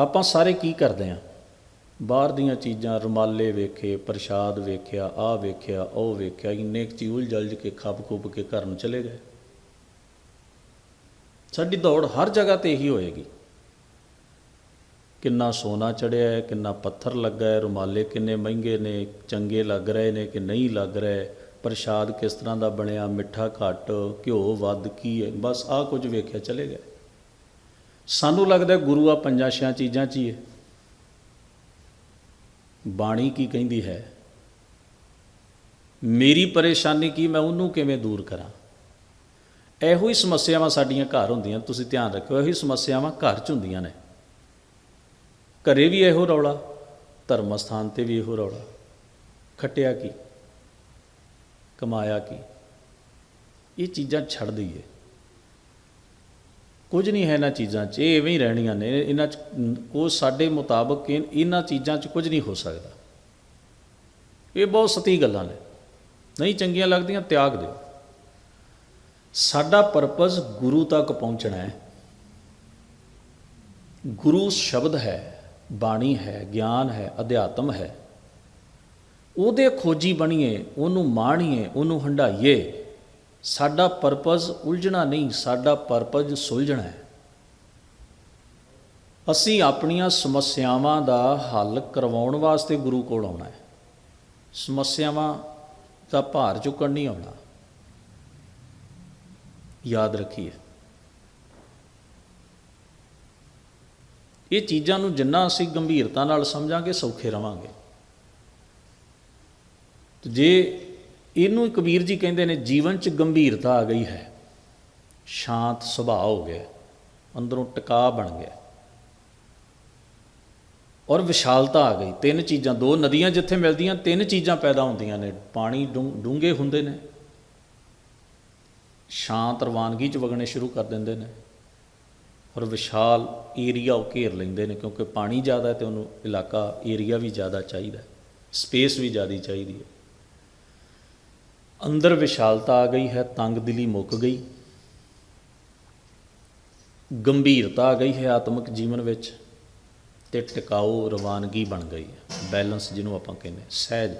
ਆਪਾਂ ਸਾਰੇ ਕੀ ਕਰਦੇ ਆਂ? ਬਾਹਰ ਦੀਆਂ ਚੀਜ਼ਾਂ, ਰੁਮਾਲੇ ਵੇਖੇ, ਪ੍ਰਸ਼ਾਦ ਵੇਖਿਆ, ਆਹ ਵੇਖਿਆ, ਉਹ ਵੇਖਿਆ, ਇੰਨੇ ਕੁ ਚੂਲ ਉਲਝ ਕੇ, ਖੱਪ ਖੁੱਪ ਕੇ ਘਰ ਨੂੰ ਚਲੇ ਗਏ। ਸਾਡੀ ਦੌੜ ਹਰ ਜਗ੍ਹਾ ਤੇ ਇਹੀ ਹੋਏਗੀ। ਕਿੰਨਾ ਸੋਨਾ ਚੜਿਆ ਹੈ, ਕਿੰਨਾ ਪੱਥਰ ਲੱਗਾ ਹੈ, ਰੁਮਾਲੇ ਕਿੰਨੇ ਮਹਿੰਗੇ ਨੇ, ਚੰਗੇ ਲੱਗ ਰਹੇ ਨੇ ਕਿ ਨਹੀਂ ਲੱਗ ਰਹੇ, ਪ੍ਰਸ਼ਾਦ ਕਿਸ ਤਰ੍ਹਾਂ ਦਾ ਬਣਿਆ, ਮਿੱਠਾ ਘੱਟ, ਘਿਓ ਵੱਧ, ਕੀ ਹੈ? ਬਸ ਆਹ ਕੁਝ ਵੇਖਿਆ, ਚਲੇ ਗਏ। ਸਾਨੂੰ ਲੱਗਦਾ ਗੁਰੂ ਆ ਪੰਜਾਂ ਛਿਆਂ ਚੀਜ਼ਾਂ 'ਚ ਹੀ ਹੈ। ਬਾਣੀ ਕੀ ਕਹਿੰਦੀ ਹੈ? ਮੇਰੀ ਪਰੇਸ਼ਾਨੀ ਕੀ, ਮੈਂ ਉਹਨੂੰ ਕਿਵੇਂ ਦੂਰ ਕਰਾਂ? ਇਹੋ ਹੀ ਸਮੱਸਿਆਵਾਂ ਸਾਡੀਆਂ ਘਰ ਹੁੰਦੀਆਂ, ਤੁਸੀਂ ਧਿਆਨ ਰੱਖਿਓ, ਇਹੋ ਹੀ ਸਮੱਸਿਆਵਾਂ ਘਰ 'ਚ ਹੁੰਦੀਆਂ ਨੇ। ਘਰੇ ਵੀ ਇਹੋ ਰੌਲਾ ਧਰਮ ਸਥਾਨ ਤੇ ਵੀ ਇਹੋ ਰੌਲਾ। ਖਟਿਆ ਕੀ? ਕਮਾਇਆ ਕੀ? ਇਹ ਚੀਜ਼ਾਂ ਛੱਡ ਦਈਏ। ਕੁਝ ਨਹੀਂ ਹੈ ਇਹਨਾਂ ਚੀਜ਼ਾਂ 'ਚ, ਇਹ ਐਵੇਂ ਹੀ ਰਹਿਣੀਆਂ ਨੇ, ਇਹਨਾਂ 'ਚ, ਉਹ ਸਾਡੇ ਮੁਤਾਬਕ ਇਹ- ਇਹਨਾਂ ਚੀਜ਼ਾਂ 'ਚ ਕੁਝ ਨਹੀਂ ਹੋ ਸਕਦਾ। ਇਹ ਬਹੁਤ ਸਤੀ ਗੱਲਾਂ ਨੇ। ਨਹੀਂ ਚੰਗੀਆਂ ਲੱਗਦੀਆਂ, ਤਿਆਗ ਦਿਓ। ਸਾਡਾ ਪਰਪਸ ਗੁਰੂ ਤੱਕ ਪਹੁੰਚਣਾ ਹੈ। ਗੁਰੂ ਸ਼ਬਦ ਹੈ, ਬਾਣੀ ਹੈ, ਗਿਆਨ ਹੈ, ਅਧਿਆਤਮ ਹੈ। ਉਹਦੇ ਖੋਜੀ ਬਣੀਏ, ਉਹਨੂੰ ਮਾਣੀਏ, ਉਹਨੂੰ ਹੰਡਾਈਏ ਸਾਡਾ ਪਰਪਸ ਉਲਝਣਾ ਨਹੀਂ, ਸਾਡਾ ਪਰਪਸ ਸੁਲਝਣਾ ਹੈ। ਅਸੀਂ ਆਪਣੀਆਂ ਸਮੱਸਿਆਵਾਂ ਦਾ ਹੱਲ ਕਰਵਾਉਣ ਵਾਸਤੇ ਗੁਰੂ ਕੋਲ ਆਉਣਾ ਹੈ। ਸਮੱਸਿਆਵਾਂ ਦਾ ਭਾਰ ਚੁੱਕਣ ਨਹੀਂ ਆਉਣਾ ਯਾਦ ਰੱਖੀਏ। ਇਹ ਚੀਜ਼ਾਂ ਨੂੰ ਜਿੰਨਾ ਅਸੀਂ ਗੰਭੀਰਤਾ ਨਾਲ ਸਮਝਾਂਗੇ, ਸੌਖੇ ਰਵਾਂਗੇ। ਤੇ ਜੇ ਇਹਨੂੰ ਹੀ ਕਬੀਰ ਜੀ ਕਹਿੰਦੇ ਨੇ, ਜੀਵਨ 'ਚ ਗੰਭੀਰਤਾ ਆ ਗਈ ਹੈ। ਸ਼ਾਂਤ ਸੁਭਾਅ ਹੋ ਗਿਆ। ਅੰਦਰੋਂ ਟਿਕਾ ਬਣ ਗਿਆ। ਔਰ ਵਿਸ਼ਾਲਤਾ ਆ ਗਈ। ਤਿੰਨ ਚੀਜ਼ਾਂ, ਦੋ ਨਦੀਆਂ ਜਿੱਥੇ ਮਿਲਦੀਆਂ, ਤਿੰਨ ਚੀਜ਼ਾਂ ਪੈਦਾ ਹੁੰਦੀਆਂ ਨੇ। ਪਾਣੀ ਡੂੰਘੇ ਹੁੰਦੇ ਨੇ। ਸ਼ਾਂਤ ਰਵਾਨਗੀ ਚ ਵਗਣੇ ਸ਼ੁਰੂ ਕਰ ਦਿੰਦੇ ਨੇ। ਔਰ ਵਿਸ਼ਾਲ ਏਰੀਆ ਉਹ ਘੇਰ ਲੈਂਦੇ ਨੇ, ਕਿਉਂਕਿ ਪਾਣੀ ਜ਼ਿਆਦਾ ਹੈ ਤੇ ਉਹਨੂੰ ਇਲਾਕਾ ਏਰੀਆ ਵੀ ਜ਼ਿਆਦਾ ਚਾਹੀਦਾ ਸਪੇਸ ਵੀ ਜ਼ਿਆਦਾ ਚਾਹੀਦੀ ਹੈ। ਅੰਦਰ ਵਿਸ਼ਾਲਤਾ ਆ ਗਈ ਹੈ, ਤੰਗ ਦਿਲੀ ਮੁੱਕ ਗਈ। ਗੰਭੀਰਤਾ ਆ ਗਈ ਹੈ ਆਤਮਿਕ ਜੀਵਨ ਵਿੱਚ ਤੇ ਟਿਕਾਊ ਰਵਾਨਗੀ ਬਣ ਗਈ ਹੈ। ਬੈਲੈਂਸ ਜਿਹਨੂੰ ਆਪਾਂ ਕਹਿੰਦੇ ਸਹਿਜ।